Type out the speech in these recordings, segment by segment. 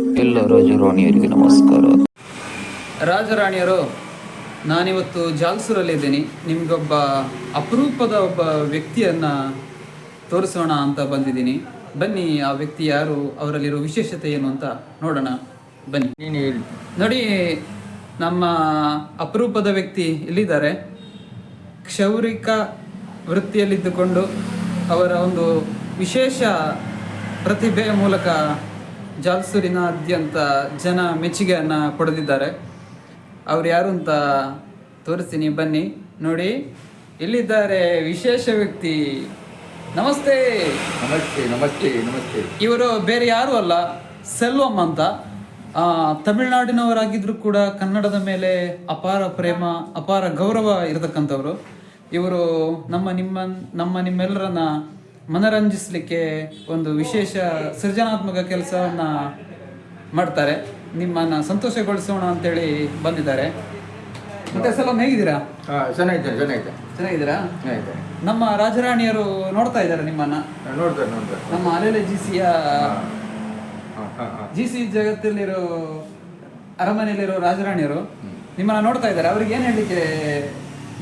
ಎಲ್ಲ ರಾಜರಾಣಿಯರಿಗೆ ನಮಸ್ಕಾರ. ರಾಜರಾಣಿಯರು ನಾನಿವತ್ತು ಜಾಲ್ಸೂರಲ್ಲಿದ್ದೀನಿ. ನಿಮಗೊಬ್ಬ ಅಪರೂಪದ ಒಬ್ಬ ವ್ಯಕ್ತಿಯನ್ನ ತೋರಿಸೋಣ ಅಂತ ಬಂದಿದ್ದೀನಿ. ಬನ್ನಿ ಆ ವ್ಯಕ್ತಿ ಯಾರು ಅವರಲ್ಲಿರೋ ವಿಶೇಷತೆ ಏನು ಅಂತ ನೋಡೋಣ. ಬನ್ನಿ. ನೀನು ಹೇಳಿ. ನೋಡಿ ನಮ್ಮ ಅಪರೂಪದ ವ್ಯಕ್ತಿ ಇಲ್ಲಿದ್ದಾರೆ ಕ್ಷೌರಿಕ ವೃತ್ತಿಯಲ್ಲಿದ್ದುಕೊಂಡು ಅವರ ಒಂದು ವಿಶೇಷ ಪ್ರತಿಭೆಯ ಮೂಲಕ ಜಾಲ್ಸೂರಿನಾದ್ಯಂತ ಜನ ಮೆಚ್ಚುಗೆಯನ್ನು ಪಡೆದಿದ್ದಾರೆ. ಅವ್ರು ಯಾರು ಅಂತ ತೋರಿಸ್ತೀನಿ ಬನ್ನಿ. ನೋಡಿ ಇಲ್ಲಿದ್ದಾರೆ ವಿಶೇಷ ವ್ಯಕ್ತಿ. ನಮಸ್ತೆ. ನಮಸ್ತೆ ನಮಸ್ತೆ ನಮಸ್ತೆ. ಇವರು ಬೇರೆ ಯಾರು ಅಲ್ಲ ಸೆಲ್ವಮ್ ಅಂತ. ಆ, ತಮಿಳ್ನಾಡಿನವರಾಗಿದ್ರು ಕೂಡ ಕನ್ನಡದ ಮೇಲೆ ಅಪಾರ ಪ್ರೇಮ ಅಪಾರ ಗೌರವ ಇರತಕ್ಕಂಥವ್ರು. ಇವರು ನಮ್ಮ ನಿಮ್ಮ ನಮ್ಮ ನಿಮ್ಮೆಲ್ಲರನ್ನ ಮನರಂಜಿಸಲಿಕ್ಕೆ ಒಂದು ವಿಶೇಷ ಸೃಜನಾತ್ಮಕ ಕೆಲಸವನ್ನ ಮಾಡ್ತಾರೆ. ನಿಮ್ಮನ್ನ ಸಂತೋಷಗೊಳಿಸೋಣ ಅಂತೇಳಿ ಬಂದಿದ್ದಾರೆ. ಮತ್ತೆ ಸಲ ಹೇಗಿದ್ದೀರಾ? ಚೆನ್ನಾಗಿದೆ ಚೆನ್ನಾಗಿದೆ ಚೆನ್ನಾಗಿದ್ದೀರಾ? ಚೆನ್ನಾಗಿದೆ ನಮ್ಮ ರಾಜರಾಣಿಯರು ನೋಡ್ತಾ ಇದ್ದಾರೆ ನಿಮ್ಮನ್ನ. ನೋಡ್ತಾರೆ ನೋಡ್ತಾರೆ. ನಮ್ಮ ಅಲೆಲೆ ಜಿ ಸಿಯ ಜಿ ಸಿ ಜಗತ್ತಲ್ಲಿರೋ ಅರಮನೆಯಲ್ಲಿರೋ ರಾಜರಾಣಿಯರು ನಿಮ್ಮನ್ನ ನೋಡ್ತಾ ಇದ್ದಾರೆ. ಅವ್ರಿಗೆ ಏನ್ ಹೇಳಲಿಕ್ಕೆ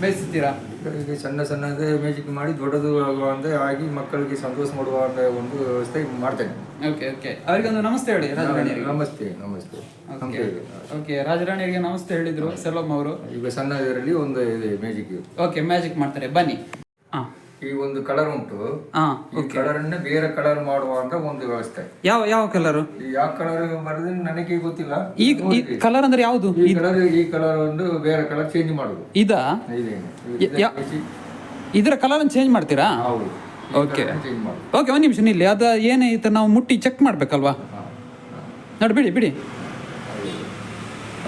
ಬಯಸುತ್ತೀರಾ? ಮಕ್ಕಳಿಗೆ ಸಣ್ಣ ಸಣ್ಣದೇ ಮ್ಯಾಜಿಕ್ ಮಾಡಿ ದೊಡ್ಡದು ಆಗುವಂತೆ ಆಗಿ ಮಕ್ಕಳಿಗೆ ಸಂತೋಷ ಮಾಡುವ ಒಂದು ವ್ಯವಸ್ಥೆ ಮಾಡ್ತೇನೆ. ಓಕೆ ಓಕೆ ಅವರಿಗೊಂದು ನಮಸ್ತೆ ಹೇಳಿ ರಾಜರಾಣಿಯರಿಗೆ ನಮಸ್ತೆ ನಮಸ್ತೆ. ಓಕೆ ಓಕೆ ರಾಜರಾಣಿಯರಿಗೆ ನಮಸ್ತೆ ಹೇಳಿದ್ರು ಸೆಲೋಮ್ ಅವರು. ಈಗ ಸಣ್ಣ ಇದರಲ್ಲಿ ಒಂದು ಇದೆ ಮ್ಯಾಜಿಕ್ ಓಕೆ ಮ್ಯಾಜಿಕ್ ಮಾಡ್ತಾರೆ. ಬನ್ನಿ. ಈ ಒಂದು ಕಲರ್ ಉಂಟು. ಕಲರನ್ನೇ ಈ ಕಲರ್ ಅನ್ನ ಬೇರೆ ಕಲರ್ ಮಾಡುವಂತ ಒಂದು ವ್ಯವಸ್ಥೆ. ಯಾವ ಯಾವ ಕಲರು ಯಾವ ಕಲರ್ ಬರೆದ್ರೆ ನನಗೆ ಗೊತ್ತಿಲ್ಲ. ಈ ಕಲರ್ ಅಂದ್ರೆ ಯಾವುದು? ಈ ಕಲರ್ ಈ ಕಲರ್ ಒಂದು ಬೇರೆ ಕಲರ್ ಚೇಂಜ್ ಮಾಡುದು. ಇದಾ? ಇದರ ಕಲರ್ ಚೇಂಜ್ ಮಾಡ್ತೀರಾ? ಹೌದು. ಓಕೆ ಓಕೆ ಒಂದು ನಿಮಿಷ ನಿಲ್ಲಿ. ಅದು ಏನೈತೆ ನಾವು ಮುಟ್ಟಿ ಚೆಕ್ ಮಾಡ್ಬೇಕಲ್ವಾ? ನೋಡಿ ಬಿಡಿ ಬಿಡಿ.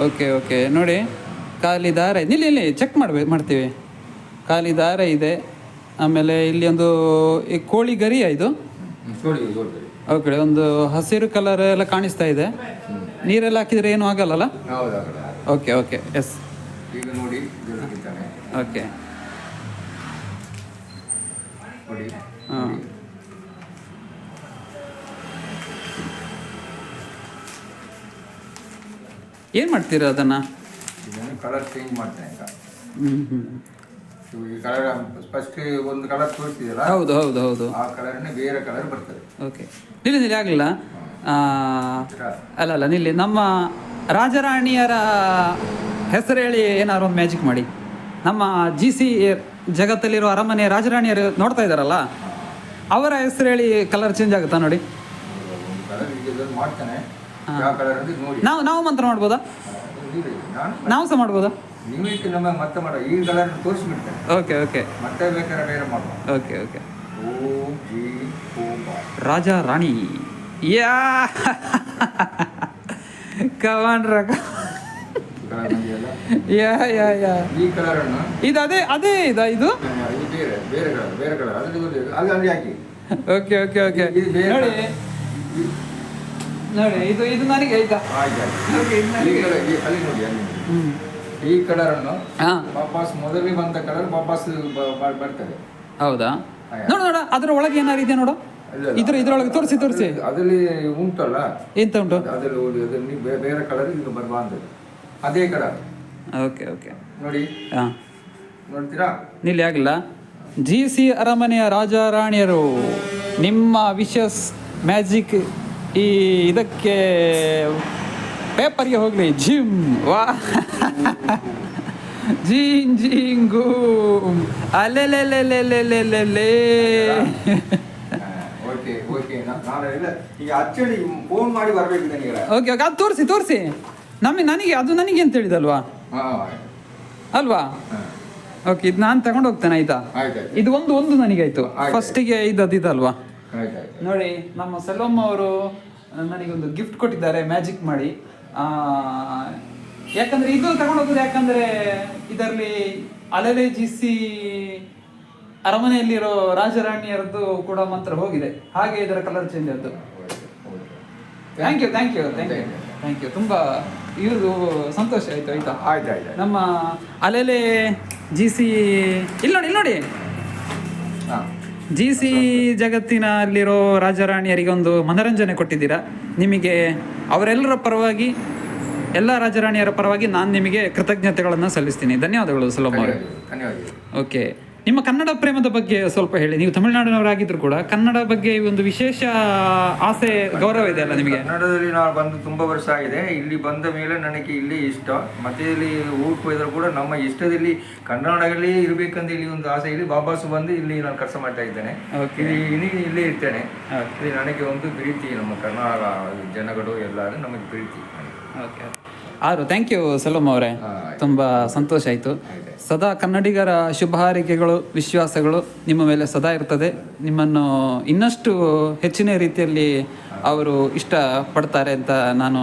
ಓಕೆ ಓಕೆ ನೋಡಿ. ಖಾಲಿ ದಾರ ಇದೆ. ನಿಲ್ಲಿ ಇಲ್ಲಿ ಚೆಕ್ ಮಾಡ್ಬೇಕು ಮಾಡ್ತೀವಿ. ಖಾಲಿ ದಾರ ಇದೆ. ಆಮೇಲೆ ಇಲ್ಲಿ ಒಂದು ಈ ಕೋಳಿ ಗರಿಯ ಇದು? ಓಕೆ ಒಂದು ಹಸಿರು ಕಲರ್ ಎಲ್ಲ ಕಾಣಿಸ್ತಾ ಇದೆ. ನೀರೆಲ್ಲ ಹಾಕಿದ್ರೆ ಏನು ಆಗಲ್ಲಲ್ಲ? ಹೌದಾ ಓಕೆ ಓಕೆ ಎಸ್ ಈಗ ನೋಡಿ ಇದರಲ್ಲಿದ್ದಾನೆ ಓಕೆ ಹಾಂ. ಏನು ಮಾಡ್ತೀರಾ ಅದನ್ನು? ಕಲರ್ ಚೇಂಜ್ ಮಾಡ್ತೇನೆ ಈಗ ಹ್ಞೂ ಹ್ಞೂ ಇವು ಈ ಕಲರ್ ಫಸ್ಟ್ ಒಂದು ಕಲರ್ ತೋರಿಸಿದಲ್ಲ ಹೌದು ಹೌದು ಹೌದು. ಆ ಕಲರ್ನ ಬೇರೆ ಕಲರ್ ಬರ್ತದೆ. ಓಕೆ ನಿಲ್ಲಿ ನಿಲ್ಲಿ ಆಗಲಿಲ್ಲ? ಅಲ್ಲ ಅಲ್ಲ ನಿಲ್ಲಿ. ನಮ್ಮ ರಾಜರಾಣಿಯರ ಹೆಸರು ಹೇಳಿ ಏನಾದ್ರು ಒಂದು ಮ್ಯಾಜಿಕ್ ಮಾಡಿ. ನಮ್ಮ ಜಿ ಸಿ ಜಗತ್ತಲ್ಲಿರೋ ಅರಮನೆ ರಾಜರಾಣಿಯರು ನೋಡ್ತಾ ಇದ್ದಾರಲ್ಲ? ಅವರ ಹೆಸರು ಹೇಳಿ ಕಲರ್ ಚೇಂಜ್ ಆಗುತ್ತಾ ನೋಡಿ? ನಾವು ನಾವು ಮಂತ್ರ ಮಾಡ್ಬೋದಾ? ನಾವು ಸಹ ಮಾಡ್ಬೋದಾ? ನಿಮಗೆ ನಮಗೆ ಮತ್ತೆ ಮಾಡೋ. ಈ ಕಲರ್ ತೋರಿಸ್ಬಿಡ್ತೇನೆ. ಓಕೆ ಓಕೆ ಮತ್ತೆ ಬೇಕಾದ್ರೆ ಬೇರೆ ಮಾಡುವ ಓಕೆ ಓಕೆ ಓಂ ಜಿ ಓಂ. ರಾಜ ರಾಣಿ. ಯಾ! ಕವಾನ್ ರಕ ಯಾ ಯಾ ಯಾ. ಈ ಕಲರ್ ಅನ್ನು ಇದು ಅದೇ ಅದೇ ಇದಾ ಇದು? ಬೇರೆ ಬೇರೆ ಕಲರ್ ಬೇರೆ ಕಲರ್ ಅದ್ರಲ್ಲಿ ಅಲ್ಲಿ ಅಲ್ಲಿ ಹಾಕಿ. ಓಕೆ ಓಕೆ ಓಕೆ ನೋಡಿ. ನೋಡಿ ಇದು ಇದು ನನಗೆ ಆಯ್ತಾ? ನನಗೆ. ಅಲ್ಲಿ ನೋಡಿ ಅಲ್ಲಿ ನೋಡಿ. ಈ ಕಲರ್ ಅನ್ನು ಹಾ. ವಾಪಸ್ ಮೊದಲಿಗೆ ಬಂದ ಕಲರ್ ವಾಪಸ್ ಬರ್ತದೆ. ಹೌದಾ. ನೋಡು ನೋಡ ಅದ್ರ ಒಳಗೆ ಏನಾರು ಇದೆ ನೋಡು. ಇದ್ರ ಇದ್ರೊಳಗೆ ತೋರಿಸಿ ತೋರಿಸಿ. ಅದರಲ್ಲಿ ಉಂಟಲ್ಲ? ಎಂತ ಉಂಟು? ಅದರಲ್ಲಿ ಅದರಲ್ಲಿ ಬೇರೆ ಕಲರ್ ಈಗ ಅಂತ ಅದೇ ಕಲರ್. Okay okay. ನೋಡಿ. ಹಾಂ. ನೋಡ್ತೀರಾ? ನಿಲ್ಲಿ ಆಗಲ್ಲ ಜಿ ಸಿ ಅರಮನೆಯ ರಾಜ ರಾಣಿಯರು ನಿಮ್ಮ ವಿಶಸ್ ಮ್ಯಾಜಿಕ್ ಈ ಇದಕ್ಕೆ ಪೇಪರ್ಗೆ ಹೋಗಲಿ ಜಿಮ್ ವಾ. ಜೀನ್ ಜೀಂಗು ಅಲೆಲೆಲೆಲೆಲೆಲೆಲೆ. Okay okay. ಅದು ತೋರಿಸಿ ತೋರಿಸಿ. ನಮಗೆ ನನಗೆ ಅದು ನನಗೆ ಅಂತ ಹೇಳಿದಲ್ವಾ? ಅಲ್ವಾ? ಓಕೆ ಇದು ನಾನು ತಗೊಂಡು ಹೋಗ್ತೇನೆ ಆಯ್ತಾ? ಇದು ಒಂದು ಒಂದು ನನಗಾಯ್ತು. ಫಸ್ಟಿಗೆ ಫಸ್ಟಿಗೆ ಅದು ಇದಲ್ವಾ ನೋಡಿ ನಮ್ಮ ಸೆಲ್ವಮ್ಮ ಅವರು ನನಗೊಂದು ಗಿಫ್ಟ್ ಕೊಟ್ಟಿದ್ದಾರೆ ಮ್ಯಾಜಿಕ್ ಮಾಡಿ. ಯಾಕಂದ್ರೆ ಇದು ತಗೊಂಡು ಹೋಗೋದು ಯಾಕಂದ್ರೆ ಇದರಲ್ಲಿ ಅಲೆಲೆ ಜಿಸಿ ಅರಮನೆಯಲ್ಲಿರೋ ರಾಜರಾಣಿಯರದ್ದು ಕೂಡ ಮಂತ್ರ ಹೋಗಿದೆ. ಹಾಗೆ ಇದರ colour change ಆದ್ದು thank you thank you thank you thank you ತುಂಬ ಇದು ಸಂತೋಷ ಆಯ್ತು ಆಯ್ತಾ? ಆಯ್ತು ಆಯ್ತು ನಮ್ಮ ಅಲೆಲೆ ಜಿ ಸಿ ಇಲ್ಲಿ ನೋಡಿ ಇಲ್ಲಿ ನೋಡಿ. ಜಿ ಸಿ ಜಗತ್ತಿನಲ್ಲಿರೋ ರಾಜರಾಣಿಯರಿಗೆ ಒಂದು ಮನರಂಜನೆ ಕೊಟ್ಟಿದ್ದೀರಾ? ನಿಮಗೆ ಅವರೆಲ್ಲರ ಪರವಾಗಿ ಎಲ್ಲ ರಾಜರಾಣಿಯರ ಪರವಾಗಿ ನಾನು ನಿಮಗೆ ಕೃತಜ್ಞತೆಗಳನ್ನು ಸಲ್ಲಿಸ್ತೀನಿ. ಧನ್ಯವಾದಗಳು ಸುಲಭ ಓಕೆ ನಿಮ್ಮ ಕನ್ನಡ ಪ್ರೇಮದ ಬಗ್ಗೆ ಸ್ವಲ್ಪ ಹೇಳಿ. ನೀವು ತಮಿಳುನಾಡಿನವರಾಗಿದ್ರು ಕೂಡ ಕನ್ನಡ ಬಗ್ಗೆ ಒಂದು ವಿಶೇಷ ಆಸೆ ಗೌರವ ಇದೆ ಅಲ್ಲ ನಿಮಗೆ? ಕನ್ನಡದಲ್ಲಿ ನಾವು ಬಂದು ತುಂಬಾ ವರ್ಷ ಆಗಿದೆ. ಇಲ್ಲಿ ಬಂದ ಮೇಲೆ ನನಗೆ ಇಲ್ಲಿ ಇಷ್ಟ. ಮತ್ತೆ ಇಲ್ಲಿ ಊಟಕ್ಕೆ ಹೋದ್ರು ಕೂಡ ನಮ್ಮ ಇಷ್ಟದಲ್ಲಿ ಕನ್ನಡದಲ್ಲಿ ಇರಬೇಕಂತ ಇಲ್ಲಿ ಒಂದು ಆಸೆ ಇಲ್ಲಿ ಬಾಬಾಸು ಬಂದು ಇಲ್ಲಿ ನಾನು ಕೆಲಸ ಮಾಡ್ತಾ ಇದ್ದೇನೆ. ಇಲ್ಲಿ ಇಲ್ಲಿ ಇರ್ತೇನೆ. ಇಲ್ಲಿ ನನಗೆ ಒಂದು ಪ್ರೀತಿ ನಮ್ಮ ಕನ್ನಡ ಜನಗಳು ಎಲ್ಲರೂ ನಮಗೆ ಪ್ರೀತಿ. ಓಕೆ. ಆರು ಥ್ಯಾಂಕ್ ಯು ಸಲೋಮ್ ಅವರೇ. ತುಂಬ ಸಂತೋಷ ಆಯಿತು. ಸದಾ ಕನ್ನಡಿಗರ ಶುಭ ಹಾರೈಕೆಗಳು ವಿಶ್ವಾಸಗಳು ನಿಮ್ಮ ಮೇಲೆ ಸದಾ ಇರ್ತದೆ. ನಿಮ್ಮನ್ನು ಇನ್ನಷ್ಟು ಹೆಚ್ಚಿನ ರೀತಿಯಲ್ಲಿ ಅವರು ಇಷ್ಟ ಪಡ್ತಾರೆ ಅಂತ ನಾನು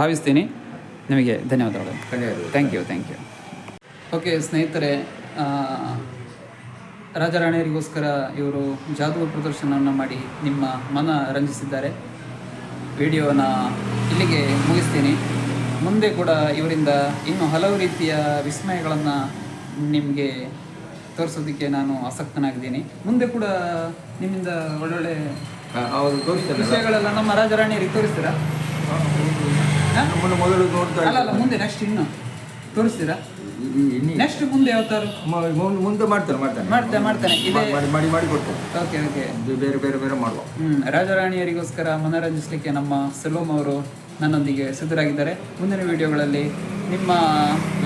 ಭಾವಿಸ್ತೀನಿ. ನಿಮಗೆ ಧನ್ಯವಾದಗಳು. Thank you thank you okay ಸ್ನೇಹಿತರೆ ರಾಜರಾಣಿಯರಿಗೋಸ್ಕರ ಇವರು ಜಾದೂ ಪ್ರದರ್ಶನವನ್ನು ಮಾಡಿ ನಿಮ್ಮ ಮನ ರಂಜಿಸಿದ್ದಾರೆ. ವಿಡಿಯೋನ ಇಲ್ಲಿಗೆ ಮುಗಿಸ್ತೀನಿ. ಮುಂದೆ ಕೂಡ ಇವರಿಂದ ಇನ್ನೂ ಹಲವು ರೀತಿಯ ವಿಸ್ಮಯಗಳನ್ನು ನಿಮಗೆ ತೋರಿಸೋದಕ್ಕೆ ನಾನು ಆಸಕ್ತನಾಗಿದ್ದೀನಿ. ಮುಂದೆ ಕೂಡ ನಿಮ್ಮಿಂದ ಒಳ್ಳೊಳ್ಳೆ ಹೌದು ತೋರಿಸ್ತೇನೆ ವಿಷಯಗಳೆಲ್ಲ ನಮ್ಮ ರಾಜರಾಣಿಯರಿಗೆ ತೋರಿಸ್ತೀರಾ? ಮೊದಲು ನೋಡ್ತಾ ಅಲ್ಲ ಅಲ್ಲ ಮುಂದೆ ನೆಕ್ಸ್ಟ್ ಇನ್ನು. ತೋರಿಸ್ತೀರಾ? ನೆಕ್ಸ್ಟ್ ಮುಂದೆ ಯಾವತ್ತಾರು ಮುಂದೆ- ಮುಂದೆ ಮಾಡ್ತಾರೆ ಮಾಡ್ತಾರೆ ಮಾಡ್ತೇನೆ ಇದೇ ಮಾಡಿ ಮಾಡಿ ಕೊಡ್ತೇನೆ. ಓಕೆ ಓಕೆ ಬೇರೆ ಬೇರೆ ಬೇರೆ ಮಾಡುವ. ಹ್ಮ್ ರಾಜರಾಣಿಯರಿಗೋಸ್ಕರ ಮನರಂಜಿಸಲಿಕ್ಕೆ ನಮ್ಮ ಸೆಲ್ವಮ್ ಅವರು ನನ್ನೊಂದಿಗೆ ಸಿದ್ಧರಾಗಿದ್ದಾರೆ. ಮುಂದಿನ ವಿಡಿಯೋಗಳಲ್ಲಿ ನಿಮ್ಮ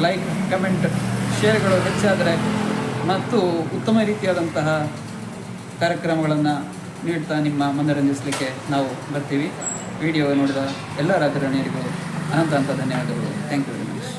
ಲೈಕ್ ಕಮೆಂಟ್ ಶೇರ್ಗಳು ಹೆಚ್ಚಾದರೆ ಮತ್ತು ಉತ್ತಮ ರೀತಿಯಾದಂತಹ ಕಾರ್ಯಕ್ರಮಗಳನ್ನು ನೀಡ್ತಾ ನಿಮ್ಮ ಮನರಂಜಿಸಲಿಕ್ಕೆ ನಾವು ಬರ್ತೀವಿ. ವಿಡಿಯೋ ನೋಡಿದ ಎಲ್ಲ ರಾಜರಣಿಯರಿಗೂ ಅನಂತ ಅಂತ ಧನ್ಯವಾದಗಳು. Thank you very much